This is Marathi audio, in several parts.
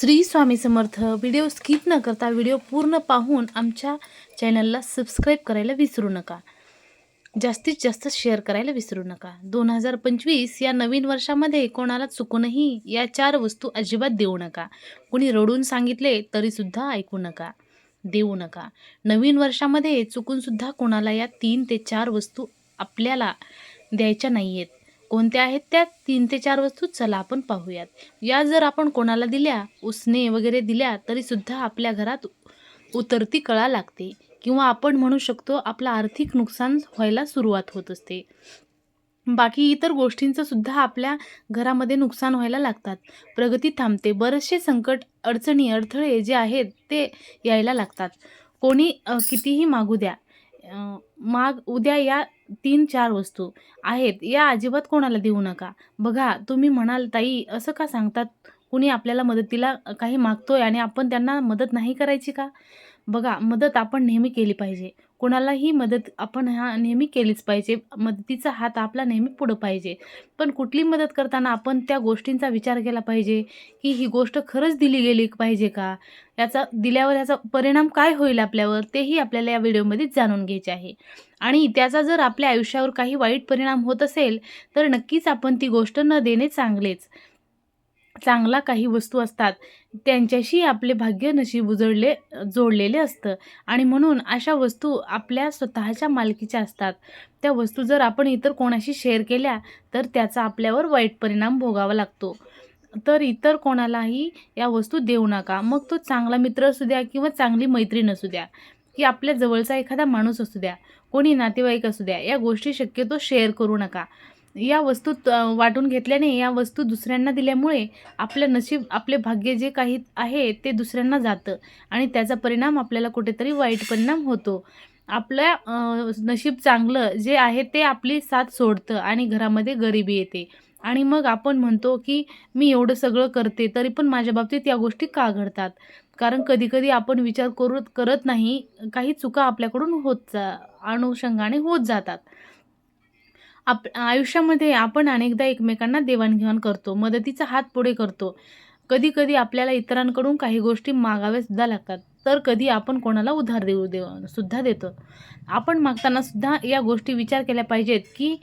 श्री स्वामी समर्थ. व्हिडिओ स्किप न करता व्हिडिओ पूर्ण पाहून आमच्या चॅनलला सबस्क्राईब करायला विसरू नका. जास्तीत जास्त शेअर करायला विसरू नका. दोन हजार पंचवीस या नवीन वर्षामध्ये कोणाला चुकूनही या चार वस्तू अजिबात देऊ नका. कोणी रडून सांगितले तरीसुद्धा ऐकू नका. देऊ नका. नवीन वर्षामध्ये चुकूनसुद्धा कोणाला या तीन ते चार वस्तू आपल्याला द्यायच्या नाही आहेत कोणत्या आहेत त्या? तीन ते चार वस्तू चला आपण पाहूयात. या जर आपण कोणाला दिल्या उसने वगैरे दिल्या तरीसुद्धा आपल्या घरात उतरती कळा लागते. किंवा आपण म्हणू शकतो आपलं आर्थिक नुकसान व्हायला सुरुवात होत असते. बाकी इतर गोष्टींचं सुद्धा आपल्या घरामध्ये नुकसान व्हायला लागतात. प्रगती थांबते. बरेचसे संकट अडचणी अडथळे जे आहेत ते यायला लागतात. कोणी कितीही मागू द्या. माग उद्या या तीन चार वस्तू आहेत या अजिबात कोणाला देऊ नका. बघा तुम्ही म्हणाल ताई असं का सांगतात? कुणी आपल्याला मदतीला काही मागतोय आणि आपण त्यांना मदत नाही करायची का? बघा मदत आपण नेहमी केली पाहिजे. कोणालाही मदत आपण हा नेहमी केलीच पाहिजे. मदतीचा हात आपला नेहमी पुढं पाहिजे. पण कुठली मदत करताना आपण त्या गोष्टींचा विचार केला पाहिजे की ही गोष्ट खरंच दिली गेली पाहिजे का? याचा दिल्यावर याचा परिणाम काय होईल आपल्यावर? तेही आपल्याला या व्हिडिओमध्ये जाणून घ्यायचे आहे. आणि त्याचा जर आपल्या आयुष्यावर काही वाईट परिणाम होत असेल तर नक्कीच आपण ती गोष्ट न देणे चांगलेच. चांगला काही वस्तू असतात त्यांच्याशी आपले भाग्य नशीब उजळले जोडलेले असतं. आणि म्हणून अशा वस्तू आपल्या स्वतःच्या मालकीच्या असतात. त्या वस्तू जर आपण इतर कोणाशी शेअर केल्या तर त्याचा आपल्यावर वाईट परिणाम भोगावा लागतो. तर इतर कोणालाही या वस्तू देऊ नका. मग तो चांगला मित्र असू द्या किंवा चांगली मैत्रीण असू द्या की आपल्या जवळचा एखादा माणूस असू द्या कोणी नातेवाईक असू द्या या गोष्टी शक्यतो शेअर करू नका. या वस्तू वाटून घेतल्याने या वस्तू दुसऱ्यांना दिल्यामुळे आपलं नशीब आपले भाग्य जे काही आहे ते दुसऱ्यांना जातं आणि त्याचा परिणाम आपल्याला कुठेतरी वाईट परिणाम होतो. आपल्या नशीब चांगलं जे आहे ते आपली साथ सोडतं आणि घरामध्ये गरिबी येते. आणि मग आपण म्हणतो की मी एवढं सगळं करते तरी पण माझ्या बाबतीत या गोष्टी का घडतात? कारण कधीकधी आपण विचार करू करत नाही काही चुका आपल्याकडून होत जा अनुषंगाने होत जातात. आप आयुष्यामध्ये आपण अनेकदा एकमेकांना देवाणघेवाण करतो मदतीचा हात पुढे करतो. कधी कधी आपल्याला इतरांकडून काही गोष्टी मागाव्यासुद्धा लागतात. तर कधी आपण कोणाला उधार देऊ दे सुद्धा देतो. आपण मागताना सुद्धा या गोष्टी विचार केल्या पाहिजेत की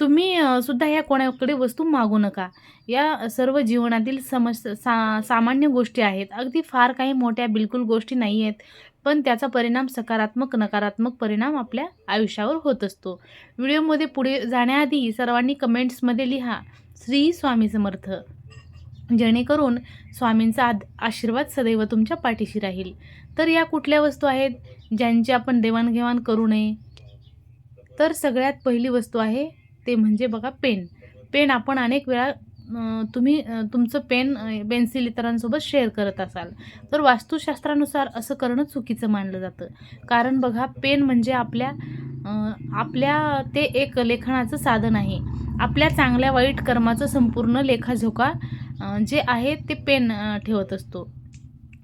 तुम्ही सुद्धा या कोणाकडे वस्तू मागू नका. या सर्व जीवनातील समस्या सा सामान्य गोष्टी आहेत. अगदी फार काही मोठ्या बिलकुल गोष्टी नाही आहेत पण त्याचा परिणाम सकारात्मक नकारात्मक परिणाम आपल्या आयुष्यावर होत असतो. व्हिडिओमध्ये पुढे जाण्याआधी सर्वांनी कमेंट्समध्ये लिहा श्री स्वामी समर्थ. जेणेकरून स्वामींचा आद आशीर्वाद सदैव तुमच्या पाठीशी राहील. तर या कुठल्या वस्तू आहेत ज्यांची आपण देवाणघेवाण करू नये? तर सगळ्यात पहिली वस्तू आहे ते म्हणजे बघा पेन. पेन आपण अनेक वेळा तुम्ही तुमचं पेन पेन्सिल इतरांसोबत शेअर करत असाल तर वास्तुशास्त्रानुसार असं करणं चुकीचं मानलं जातं. कारण बघा पेन म्हणजे आपल्या आपल्या ते एक लेखनाचं साधन आहे. आपल्या चांगल्या वाईट कर्माचं संपूर्ण लेखाजोखा जे आहे ते पेन ठेवत असतो.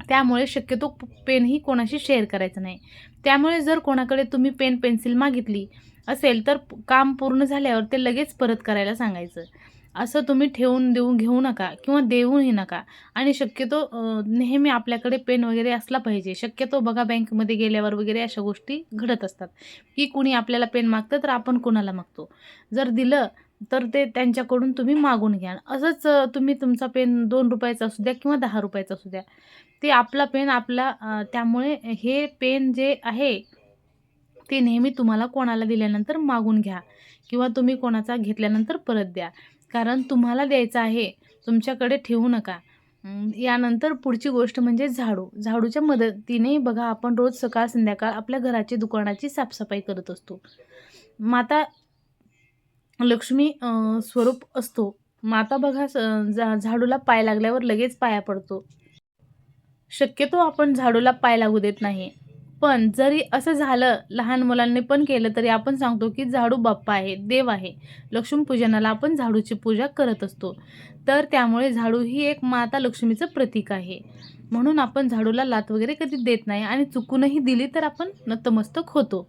त्यामुळे शक्यतो पेनही कोणाशी शेअर करायचं नाही. त्यामुळे जर कोणाकडे तुम्ही पेन पेन्सिल मागितली असेल तर काम पूर्ण झाल्यावर ते लगेच परत करायला सांगायचं. असं तुम्ही ठेवून देऊन घेऊ नका किंवा देऊही नका. आणि शक्यतो नेहमी आपल्याकडे पेन वगैरे असला पाहिजे. शक्यतो बघा बँकमध्ये गेल्यावर वगैरे अशा गोष्टी घडत असतात. की कुणी आपल्याला पेन मागतं तर आपण कोणाला मागतो? जर दिलं तर ते त्यांच्याकडून तुम्ही मागून घ्या असंच तुम्ही तुमचा पेन दोन रुपयाचा असू द्या किंवा दहा रुपयाचा असू द्या. ते आपला पेन आपला त्यामुळे हे पेन जे आहे ते नेहमी तुम्हाला कोणाला दिल्यानंतर मागून घ्या. किंवा तुम्ही कोणाचा घेतल्यानंतर परत द्या. कारण तुम्हाला द्यायचं आहे. तुमच्याकडे ठेवू नका. यानंतर पुढची गोष्ट म्हणजे झाडू. झाडूच्या मदतीने बघा आपण रोज सकाळ संध्याकाळ आपल्या घराची दुकानाची साफसफाई करत असतो. माता लक्ष्मी स्वरूप असतो. माता बघा स- झाडूला पाय लागल्यावर लगेच पाया पडतो. शक्यतो आपण झाडूला पाय लागू देत नाही. पण जरी असं झालं लहान मुलांनी पण केलं तरी आपण सांगतो की झाडू बाप्पा आहे देव आहे. लक्ष्मीपूजनाला आपण झाडूची पूजा करत असतो. तर त्यामुळे झाडू ही एक माता लक्ष्मीचं प्रतीक आहे. म्हणून आपण झाडूला लात वगैरे कधी देत नाही आणि चुकूनही दिली तर आपण नतमस्तक होतो.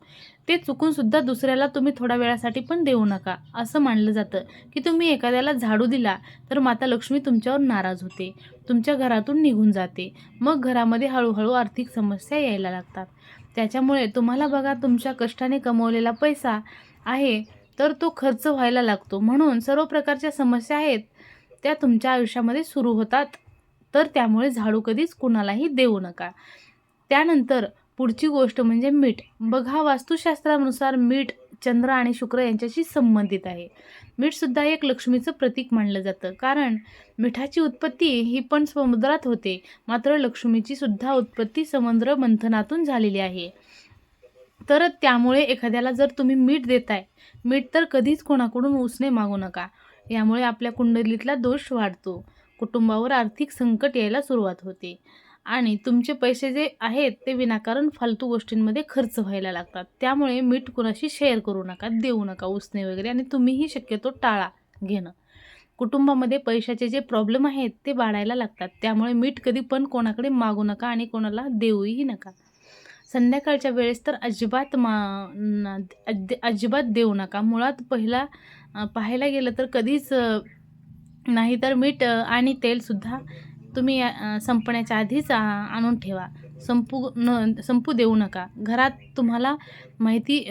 ते चुकूनसुद्धा दुसऱ्याला तुम्ही थोड्या वेळासाठी पण देऊ नका असं मानलं जातं की तुम्ही एखाद्याला झाडू दिला तर माता लक्ष्मी तुमच्यावर नाराज होते तुमच्या घरातून निघून जाते मग घरामध्ये हळूहळू आर्थिक समस्या यायला लागतात. त्याच्यामुळे तुम्हाला बघा तुमच्या कष्टाने कमवलेला पैसा आहे तर तो खर्च व्हायला लागतो. म्हणून सर्व प्रकारच्या समस्या आहेत त्या तुमच्या आयुष्यामध्ये सुरू होतात. तर त्यामुळे झाडू कधीच कुणालाही देऊ नका. त्यानंतर पुढची गोष्ट म्हणजे मीठ. बघा वास्तुशास्त्रानुसार मीठ चंद्र आणि शुक्र यांच्याशी संबंधित आहे. मीठसुद्धा एक लक्ष्मीचं प्रतीक मानलं जातं. कारण मिठाची उत्पत्ती ही पण समुद्रात होते. मात्र लक्ष्मीची सुद्धा उत्पत्ती समुद्र मंथनातून झालेली आहे. तर त्यामुळे एखाद्याला जर तुम्ही मीठ देताय मीठ तर कधीच कोणाकडून उसने मागू नका. यामुळे आपल्या कुंडलीतला दोष वाढतो. कुटुंबावर आर्थिक संकट यायला सुरुवात होते. आणि तुमचे पैसे जे आहेत ते विनाकारण फालतू गोष्टींमध्ये खर्च व्हायला लागतात. त्यामुळे मीठ कुणाशी शेअर करू नका देऊ नका उसने वगैरे आणि तुम्हीही शक्यतो टाळा घेणं. कुटुंबामध्ये पैशाचे जे प्रॉब्लेम आहेत ते वाढायला लागतात. त्यामुळे मीठ कधी पण कोणाकडे मागू नका आणि कोणाला देऊही नका. संध्याकाळच्या वेळेस तर अजिबात मा अजिबात देऊ नका. मुळात पहिला पाहायला गेलं तर कधीच नाहीतर मीठ आणि तेलसुद्धा तुम्ही संपण्याच्या आधीच आ- आणून ठेवा. संपू न संपू देऊ नका. घरात तुम्हाला माहिती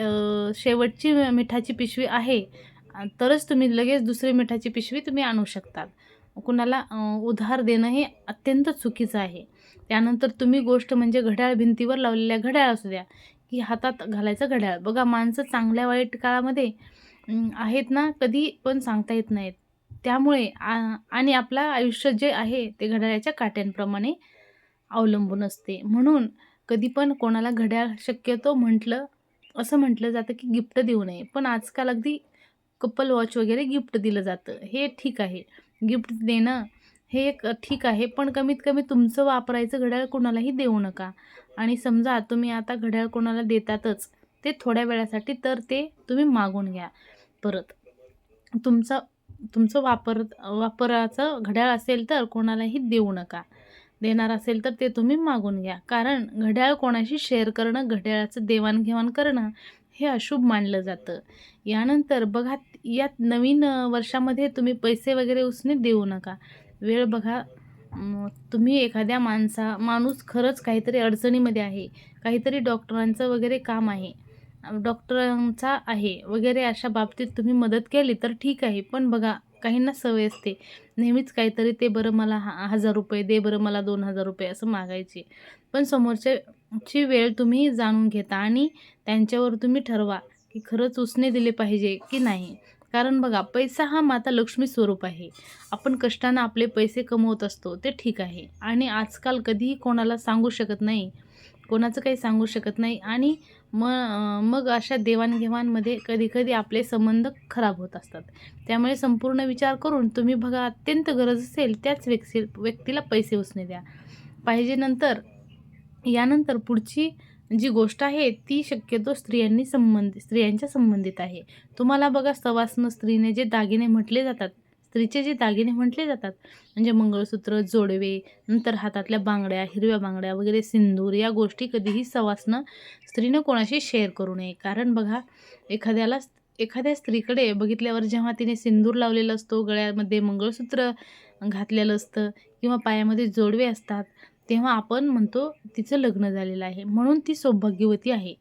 शेवटची मिठाची पिशवी आहे तरच तुम्ही लगेच दुसरी मिठाची पिशवी तुम्ही आणू शकतात कुणाला उधार देणं हे अत्यंत चुकीचं आहे. त्यानंतर तुम्ही गोष्ट म्हणजे घड्याळ भिंतीवर लावलेल्या घड्याळ असू द्या की हातात घालायचं घड्याळ. बघा माणसं चांगल्या वाईट काळामध्ये आहेत ना कधी पण सांगता येत नाहीत. त्यामुळे आ- आणि आपलं आयुष्य जे आहे ते घड्याळाच्या काट्यांप्रमाणे अवलंबून असते. म्हणून कधी पण कोणाला घड्याळ शक्यतो म्हटलं असं म्हटलं जातं की गिफ्ट देऊ नये. पण आजकाल अगदी कपल वॉच वगैरे गिफ्ट दिलं जातं. हे ठीक आहे. गिफ्ट देणं हे एक ठीक आहे. पण कमीत कमी तुमचं वापरायचं घड्याळ कोणालाही देऊ नका. आणि समजा तुम्ही आता घड्याळ कोणाला देतातच ते थोड्या वेळासाठी तर ते तुम्ही मागून घ्या परत. तुमचा तुमचं वापर वापराचं घड्याळ असेल तर कोणालाही देऊ नका. देणार असेल तर ते तुम्ही मागून घ्या. कारण घड्याळ कोणाशी शेअर करणं घड्याळाचं देवाणघेवाण करणं हे अशुभ मानलं जातं. यानंतर बघा यात नवीन वर्षामध्ये तुम्ही पैसे वगैरे उसने देऊ नका. वेळ बघा तुम्ही एखाद्या माणसा माणूस खरंच काहीतरी अडचणीमध्ये आहे. काहीतरी डॉक्टरांचं वगैरे काम आहे. डॉक्टरांचा आहे वगैरे अशा बाबतीत तुम्ही मदत केली तर ठीक आहे. पण बघा काहींना सवय असते. नेहमीच काहीतरी ते बरं मला हा हजार रुपये दे बरं मला दोन हजार रुपये असं मागायचे. पण समोरच्याची वेळ तुम्ही जाणून घेता आणि त्यांच्यावर तुम्ही ठरवा की खरंच उसने दिले पाहिजे की नाही. कारण बघा पैसा हा माता लक्ष्मी स्वरूप आहे. आपण कष्टानं आपले पैसे कमवत असतो ते ठीक आहे. आणि आजकाल कधीही कोणाला सांगू शकत नाही. कोणाचं काही सांगू शकत नाही. आणि म मग अशा देवाणघेवाणमध्ये कधीकधी आपले संबंध खराब होत असतात. त्यामुळे संपूर्ण विचार करून तुम्ही बघा अत्यंत गरज असेल त्याच व्यक्ती व्यक्तीला पैसे उसने द्या. पाहिजे नंतर यानंतर पुढची जी गोष्ट आहे ती शक्यतो स्त्रियांनी संबंध स्त्रियांच्या संबंधित आहे. तुम्हाला बघा सवासनं स्त्रीने जे दागिने म्हटले जातात स्त्रीचे जे दागिने म्हटले जातात म्हणजे मंगळसूत्र जोडवे नंतर हातातल्या बांगड्या हिरव्या बांगड्या वगैरे सिंदूर या गोष्टी कधीही सवासनं स्त्रीनं कोणाशी शेअर करू नये. कारण बघा एखाद्याला एखाद्या स्त्रीकडे बघितल्यावर जेव्हा तिने सिंदूर लावलेला असतो गळ्यामध्ये मंगळसूत्र घातलेलं असतं किंवा पायामध्ये जोडवे असतात तेव्हा आपण म्हणतो तिचं लग्न झालेलं आहे. म्हणून ती सौभाग्यवती आहे.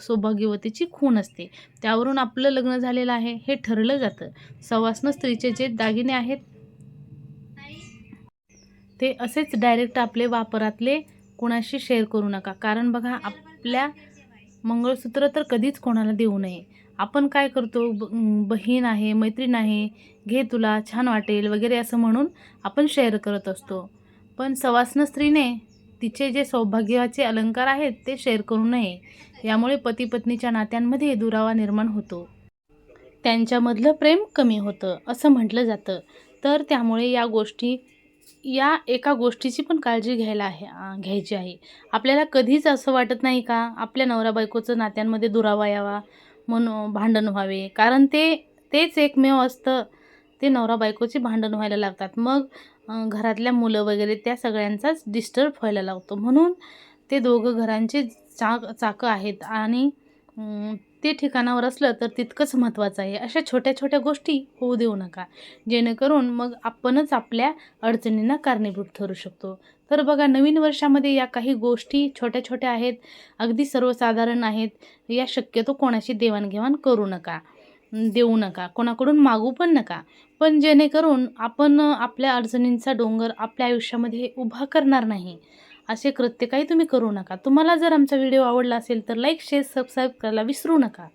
सौभाग्यवतीची खूण असते. त्यावरून आपलं लग्न झालेलं आहे हे ठरलं जातं. सवासनं स्त्रीचे जे दागिने आहेत ते असेच डायरेक्ट आपले वापरातले कोणाशी शेअर करू नका. कारण बघा आपल्या मंगळसूत्र तर कधीच कोणाला देऊ नये. आपण काय करतो? ब बहीण आहे मैत्रीण आहे घे तुला छान वाटेल वगैरे असं म्हणून आपण शेअर करत असतो. पण सवासनं स्त्रीने तिचे जे सौभाग्याचे अलंकार आहेत ते शेअर करू नये. यामुळे पती पत्नीच्या नात्यांमध्ये दुरावा निर्माण होतो. त्यांच्यामधलं प्रेम कमी होतं असं म्हटलं जातं. तर त्यामुळे या गोष्टी या एका गोष्टीची पण काळजी घ्यायला आहे घ्यायची आहे. आपल्याला कधीच असं वाटत नाही का आपल्या नवरा बायकोचं नात्यांमध्ये दुरावा यावा म्हणून भांडण व्हावे. कारण ते तेच एकमेव असतं ते नवरा बायकोचे भांडण व्हायला लागतात. मग घरातल्या मुलं वगैरे त्या सगळ्यांचाच डिस्टर्ब व्हायला लागतो म्हणून ते दोघं घरांचे चाक चाकं आहेत आणि ते ठिकाणावर असलं तर तितकंच महत्त्वाचं आहे. अशा छोट्या छोट्या गोष्टी होऊ देऊ नका. जेणेकरून मग आपणच आपल्या अडचणींना कारणीभूत ठरू शकतो. तर बघा नवीन वर्षामध्ये या काही गोष्टी छोट्या छोट्या आहेत. अगदी सर्वसाधारण आहेत. या शक्यतो कोणाशी देवाणघेवाण करू नका. देऊ नका कोणाकडून मागू पण नका. पण जेणेकरून आपण आपल्या अडचणींचा डोंगर आपल्या आयुष्यामध्ये उभा करणार नाही. असे कृत्य काही तुम्ही करू नका. तुम्हाला जर आमचा व्हिडिओ आवडला असेल तर लाईक शेअर सबस्क्राईब करायला विसरू नका.